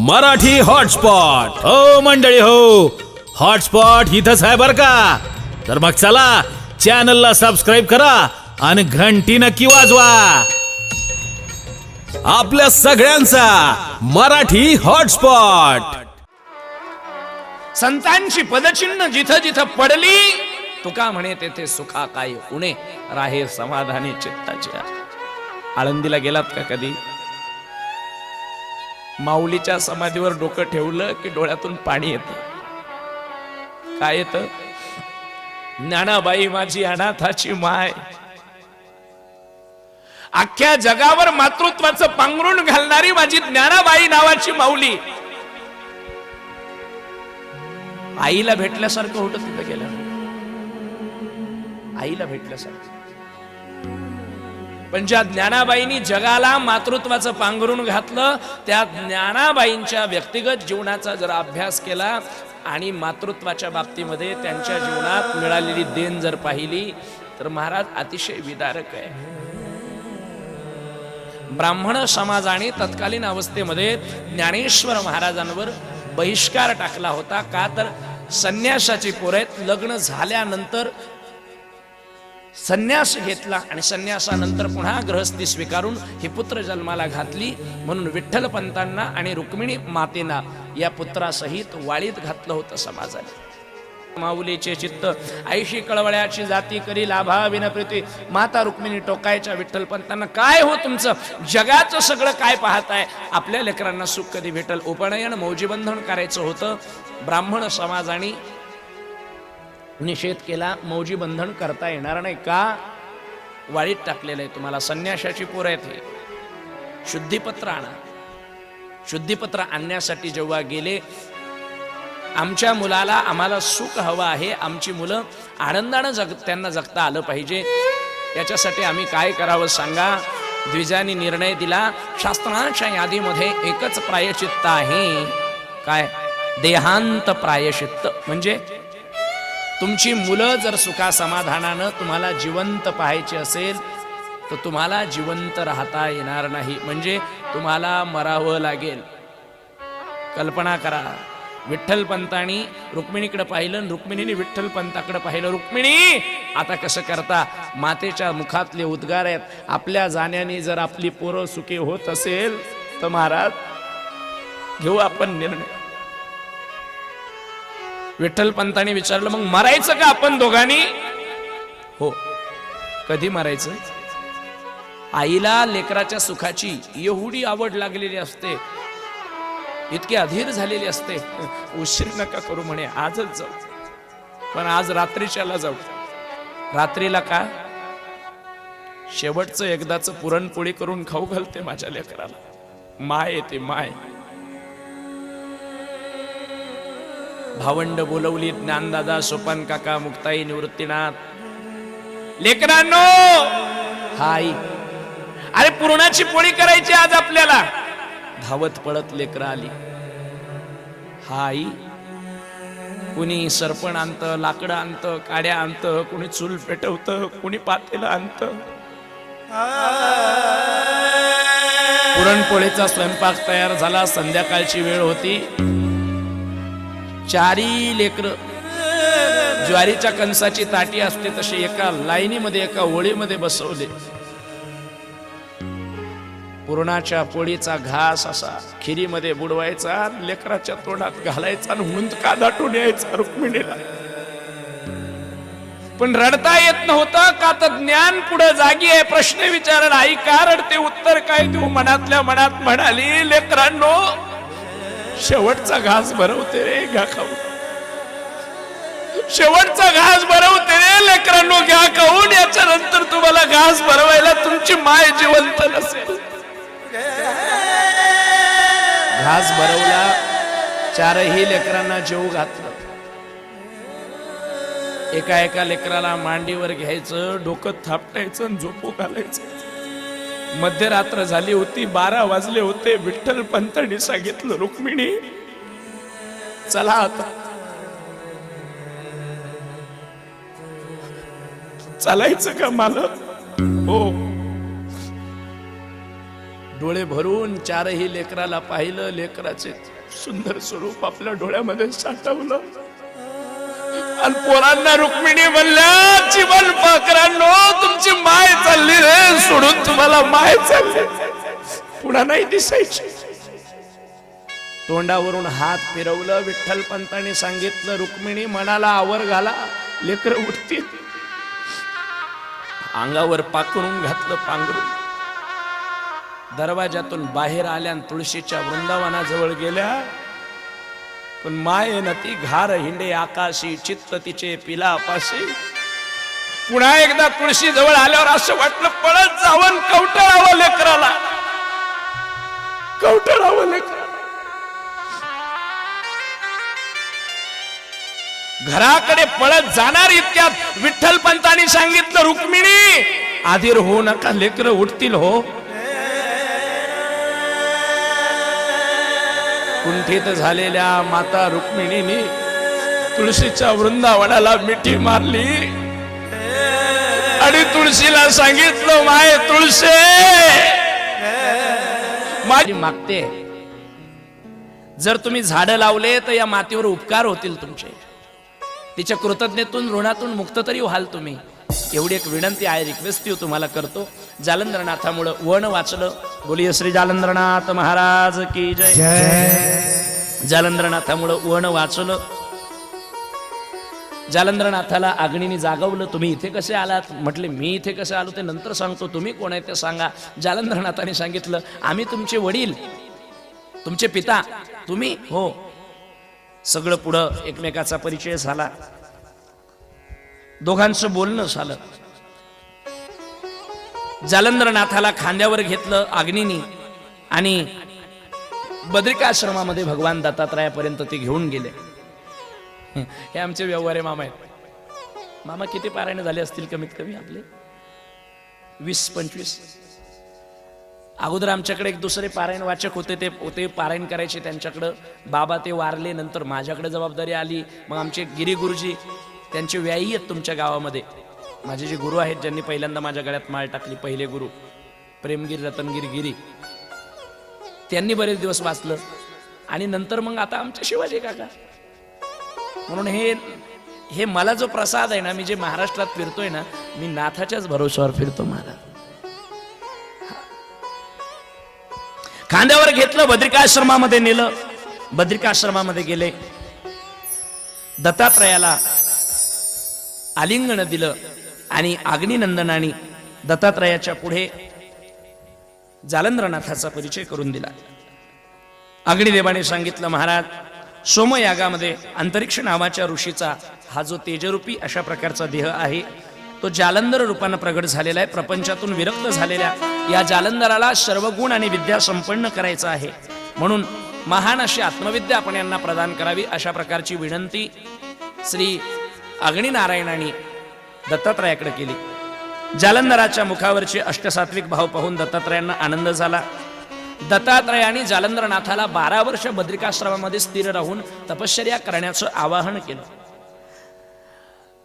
Marathi hotspot. हो मंडळी हो. हॉटस्पॉट इथंच आहे बर का? तर मग चला चॅनलला सबस्क्राईब करा आणि घंटी नक्की वाजवा. आपल्या सगळ्यांचा मराठी हॉटस्पॉट. संतांची पदचिन्ह जिथं जिथं पडली तुका म्हणे तेथे सुखा काय उणे राहे समाधानी चित्ताच्या. आळंदीला गेलात का कधी? माऊलीच्या समाधीवर डोकं ठेवलं की डोळ्यातून पाणी येतं. काय येतं? ज्ञानाबाई माझी अनाथाची माय. अख्ख्या जगावर मातृत्वाचं पांघरून घालणारी माझी ज्ञानाबाई नावाची माऊली. आईला भेटल्यासारखं होतं तिथं गेलं आईला भेटल्यासारखं. पण ज्या ज्ञानाबाईंनी जगाला मातृत्वाचं पांघरून घातलं त्या ज्ञानाबाईंच्या व्यक्तिगत जीवनाचा जर अभ्यास केला आणि मातृत्वाच्या बाबतीमध्ये त्यांच्या जीवनात मिळालेली देण जर पाहिली तर महाराज अतिशय विदारक आहे. ब्राह्मण समाजाने तत्कालीन अवस्थेमध्ये ज्ञानेश्वर महाराजांवर बहिष्कार टाकला होता. का तर संन्यासाची पोरेत लग्न झाल्यानंतर संन्यास घेतला आणि संन्यासानंतर पुन्हा ग्रहस्थी स्वीकारून ही पुत्र जन्माला घातली म्हणून विठ्ठल पंतांना आणि रुक्मिणी मातेना या पुत्रासहित वाळीत घातलं होतं समाजाने. माऊलीचे चित्त आईशी कळवळ्याची जाती करी लाभा विनप्रीती. माता रुक्मिणी टोकायच्या विठ्ठल पंतांना काय हो तुमचं? जगाचं सगळं काय पाहताय? आपल्या लेकरांना सुख कधी भेटल? उपनयन मौजीबंधन करायचं होतं. ब्राह्मण समाजाने निषेध केला मौजी बंधन करता येणार नाही का? वाळीत टाकलेलं आहे तुम्हाला संन्याशाची पोर आहेत हे. शुद्धीपत्र आणा. शुद्धीपत्र आणण्यासाठी जेव्हा गेले आमच्या मुलाला आम्हाला सुख हवं आहे आमची मुलं आनंदानं जग त्यांना जगता आलं पाहिजे. याच्यासाठी आम्ही काय करावं सांगा? द्विजाने निर्णय दिला शास्त्रांच्या यादीमध्ये एकच प्रायचित्त आहे. काय? देहांत प्रायचित्त म्हणजे तुमची मुलं जर सुखा समाधानानं तुम्हाला जिवंत पाहायची असेल तर तुम्हाला जिवंत राहता येणार नाही. म्हणजे तुम्हाला मरावं लागेल. कल्पना करा. विठ्ठल पंतांनी रुक्मिणीकडे पाहिलं रुक्मिणीने विठ्ठल पंताकडे पाहिलं. रुक्मिणी आता कसं करता? मातेच्या मुखातले उद्गार आहेत. आपल्या जाण्याने जर आपली पोरं सुखी होत असेल तर महाराज घेऊ आपण निर्णय. विठ्ठलपंतांनी विचारलं मग मरायचं का आपण दोघांनी? हो. कधी मरायचं? आईला लेकराच्या सुखाची एवढी आवड लागलेली असते. इतकी अधीर झालेली असते. उशीर नका करू म्हणे आजच जाऊ. पण आज रात्रीच्याला जाऊ. रात्रीला का? शेवटचं एकदाच पुरणपोळी करून खाऊ घालते माझ्या लेकराला. माय येते माय. भावंड बोलवली ज्ञानदादा सोपान काका मुक्ताई निवृत्तीनाथ. लेकरांनो! हाय. अरे पुरणाची पोळी करायची आज आपल्याला. धावत पळत लेकर आली. हाई कुणी सरपण आणत लाकडं आणत काड्या आणत कुणी चूल पेटवत कुणी पातेलं आणत. पुरणपोळीचा स्वयंपाक तयार झाला संध्याकाळची वेळ होती. चारी लेकर. ज्वारीच्या कणसाची ताटी असते तशी एका लाईनीमध्ये एका ओळीमध्ये बसवले. पुरणाच्या पोळीचा घास असा खिरीमध्ये बुडवायचा लेकराच्या तोंडात घालायचा आणि हुंदका दाटून यायचा रुक्मिणीला. पण रडता येत नव्हतं का तर ज्ञान पुढे जागी आहे? प्रश्न विचारला आई का रडते? उत्तर काय देऊ? मनातल्या मनात म्हणाली लेकरांनो शेवटचा घास भरवते रे घ्या खाऊ. शेवटचा घास भरवते रे लेकरांनो घ्या खाऊन याच्या नंतर तुम्हाला घास भरवायला तुमची माय जिवंत नसेल. घास भरवला चारही लेकरांना जेव घातलं. एका एका लेकराला मांडीवर घ्यायचं डोकं थापटायचं आणि झोपू घालायचं. मध्यरात्र झाली होती बारा वाजले होते. विठ्ठल पंतनी सांगितलं रुक्मिणी चला आता. चालायचं का मालक? हो. डोळे भरून चारही लेकराला पाहिलं लेकराचे सुंदर स्वरूप आपल्या डोळ्यामध्ये साठवलं. आणि पोरांना रुक्मिणी म्हणल्या जीवन पाकरांनो तुमची माय चालली रे सोडून तुम्हाला माय चालली. पुन्हा नाही दिसायची. तोंडावरून हात फिरवलं विठ्ठल पंतांनी सांगितलं रुक्मिणी मनाला आवर घाला लेकर उठतील. अंगावर पाकरून घातलं पांघरून. दरवाजातून बाहेर आल्या तुळशीच्या वृंदावनाजवळ गेल्या. पण माये न ती घार हिंडे आकाशी चित्त तिचे पिलापाशी. पुन्हा एकदा तुळशी जवळ आल्यावर असं वाटलं पळत जावं कवटळावं लेकराला. कवटळावं लेकराला. घराकडे पळत जाणार इतक्यात विठ्ठल पंतांनी सांगितलं रुक्मिणी आधीर होऊ नका लेकर उठतील हो. कुंठित झालेल्या माता रुक्मिणीनी तुळशीच्या वृंदावनाला मिठी मारली. आणि तुळशीला सांगितलं माय तुळसे माझी मागते. जर तुम्ही झाडं लावले तर या मातीवर उपकार होतील तुमचे. तिच्या कृतज्ञतेतून ऋणातून मुक्त तरी व्हाल तुम्ही. एवढी एक विनंती आहे रिक्वेस्ट तुम्हाला करतो. जालंधरनाथामुळं वन वाचलं. बोलिये श्री जालंधरनाथ महाराज की जय. जालंधरनाथामुळं वन वाचलं. जालंधरनाथाला आग्नीने जागवलं. तुम्ही इथे कसे आलात? म्हटले मी इथे कसे आलो? ते नंतर सांगतो. तुम्ही कोण आहे ते सांगा. जालंधरनाथाने सांगितलं आम्ही तुमचे वडील तुमचे पिता तुम्ही हो. सगळं पुढं एकमेकाचा परिचय झाला. दोघांचं बोलणं झालं. जालंधरनाथाला खांद्यावर घेतलं अग्निनी आणि बद्रिकाश्रमामध्ये भगवान दत्तात्रयापर्यंत ते घेऊन गेले. हे आमचे व्यवहारे मामा आहेत. मामा किती पारायण झाले असतील कमीत कमी आपले? वीस पंचवीस. अगोदर आमच्याकडे एक दुसरे पारायण वाचक होते ते ते पारायण करायचे त्यांच्याकडं. बाबा ते वारले नंतर माझ्याकडे जबाबदारी आली. मग आमचे गिरी गुरुजी त्यांचे व्यायी आहेत तुमच्या गावामध्ये. माझे जे गुरु आहेत ज्यांनी पहिल्यांदा माझ्या गळ्यात माळ टाकली पहिले गुरु प्रेमगिरी रतनगिरी गिरी. त्यांनी बरेच दिवस वाचलं. आणि नंतर मग आता आमच्या शिवाजी काका. म्हणून हे हे मला जो प्रसाद आहे ना मी जे महाराष्ट्रात फिरतोय ना मी नाथाच्याच भरोश्यावर फिरतो महाराज. खांद्यावर घेतलं बद्रिकाश्रमामध्ये नेलं. बद्रिकाश्रमामध्ये गेले. दत्तात्रयाला आलिंगन दिलं आणि अग्निनंदनाने दत्तात्रयाच्या पुढे जालंद्रनाथाचा परिचय करून दिला. अग्निदेवाने सांगितलं महाराज सोमयागामध्ये अंतरिक्ष नावाच्या ऋषीचा हा जो तेजरूपी अशा प्रकारचा देह आहे तो जालंधर रूपानं प्रगट झालेला आहे. प्रपंचातून विरक्त झालेल्या या जालंधराला सर्व गुण आणि विद्या संपन्न करायचा आहे. म्हणून महान अशी आत्मविद्या आपण यांना प्रदान करावी अशा प्रकारची विनंती श्री अग्निनारायणाने दत्तात्रयाकडे केली. जालंधराच्या मुखावरचे अष्टसात्विक भाव पाहून दत्तात्रयांना आनंद झाला. दत्तात्रयाने जालंधरनाथाला बारा वर्ष बद्रिकाश्रमामध्ये स्थिर राहून तपश्चर्या करण्याचं आवाहन केलं.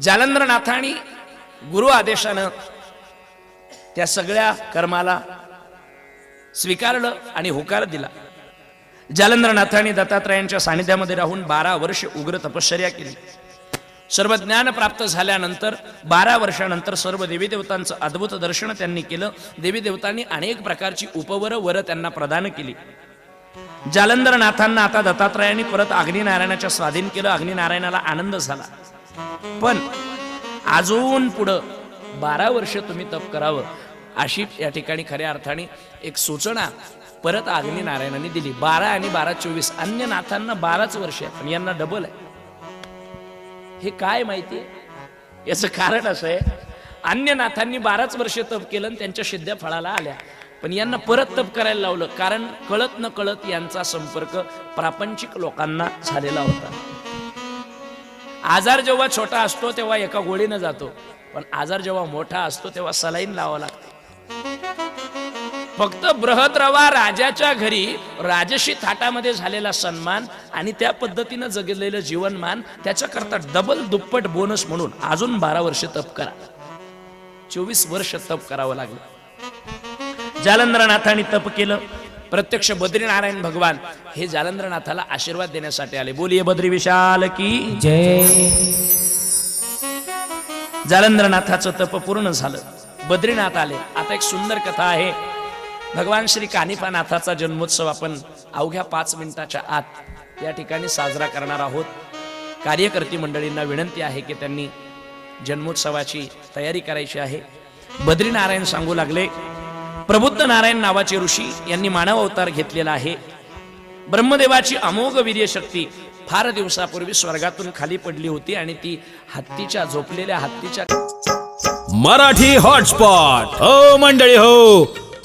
जालंधरनाथाने गुरु आदेशानं त्या सगळ्या कर्माला स्वीकारलं आणि होकार दिला. जालंधरनाथाने दत्तात्रयांच्या सानिध्यामध्ये राहून बारा वर्ष उग्र तपश्चर्या केली. सर्व ज्ञान प्राप्त झाल्यानंतर बारा वर्षानंतर सर्व देवी देवतांचं अद्भुत दर्शन त्यांनी केलं. देवी देवतांनी अनेक प्रकारची उपवर वर त्यांना प्रदान केली. जालंधरनाथांना आता दत्तात्रयांनी परत अग्निनारायणाच्या स्वाधीन केलं. अग्निनारायणाला आनंद झाला. पण अजून पुढं बारा वर्ष तुम्ही तप करावं अशी या ठिकाणी खऱ्या अर्थाने एक सूचना परत अग्निनारायणाने दिली. बारा आणि बारा चोवीस. अन्य नाथांना बाराच वर्ष आहे पण यांना डबल आहे. हे काय माहिती? याचं कारण असं आहे अन्य नाथांनी बाराच वर्ष तप केलं आणि त्यांच्या सिद्ध्या फळाला आल्या. पण यांना परत तप करायला लावलं कारण कळत न कळत यांचा संपर्क प्रापंचिक लोकांना झालेला होता. आजार जेव्हा छोटा असतो तेव्हा एका गोळीनं जातो. पण आजार जेव्हा मोठा असतो तेव्हा सलाईन लावा लागते. फक्त बृहद्रवा राजाच्या घरी राजशी थाटामध्ये झालेला सन्मान आणि त्या पद्धतीनं जगलेलं जीवनमान त्याच्याकरता डबल दुप्पट बोनस म्हणून अजून बारा वर्ष तप करा. चोवीस वर्ष तप करावं लागलं. जालंधरनाथाने तप केलं. प्रत्यक्ष बद्रीनारायण भगवान हे जालंधरनाथाला आशीर्वाद देण्यासाठी आले. बोलिये बद्री विशाल की जय. जालंधरनाथाचं तप पूर्ण झालं. बद्रीनाथ आले. आता एक सुंदर कथा आहे. भगवान श्री कानिफानाथाचा जन्मोत्सव आपण अवघ्या पाच मिनिटाच्या आत या ठिकाणी साजरा करणार आहोत. कार्यकर्ती मंडळींना विनंती आहे की त्यांनी जन्मोत्सवाची तयारी करायची आहे. बद्रीनारायण सांगू लागले प्रबुद्ध नारायण नावाचे ऋषी यांनी मानव अवतार घेतलेला आहे. ब्रह्मदेवाची अमोघ वीर्य शक्ती फार दिवसापूर्वी स्वर्गातून खाली पडली होती आणि ती हत्तीच्या झोपलेल्या हत्तीच्या मराठी हॉटस्पॉट. हो मंडळी हो